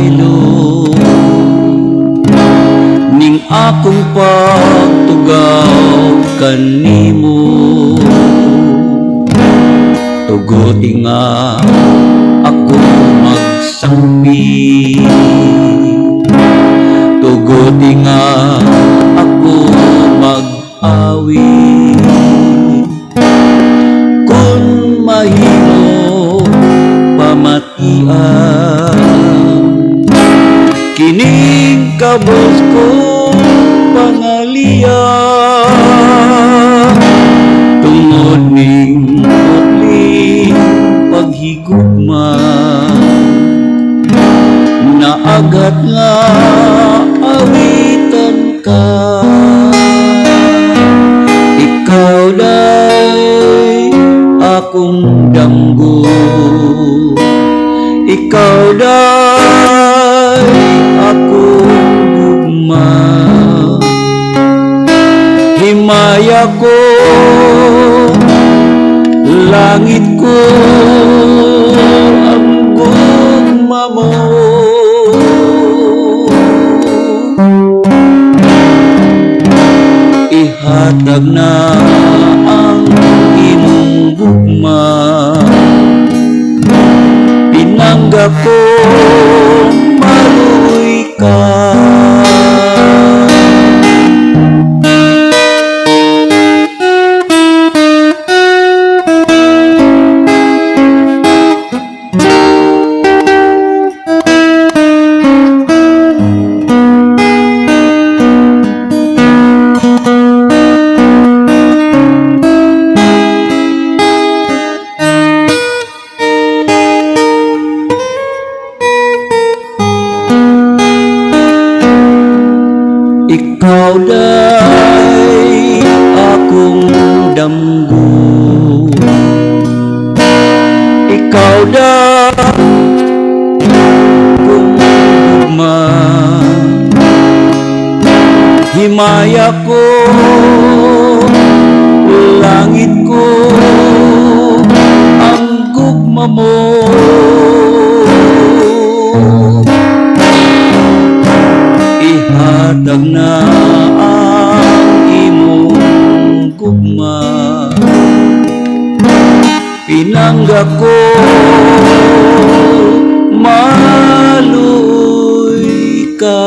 pagpaylo Ning akong pagtugaw kanimo. Tuguti nga ako magsambi Tuguti nga kabos ko pangaliya Tungod ning putli paghigugma. Naagat nga awitan ka. Ikaw day akong damgo Ikaw day Himaya ko. Langit ko Ang gugma mo Ihatag na ang imong gugma. Pinangga ko maluoy ka Ikaw day akong damgo. Ikaw day akong gugma. Himaya ko Langit ko Pinangga ko. Maluoy ka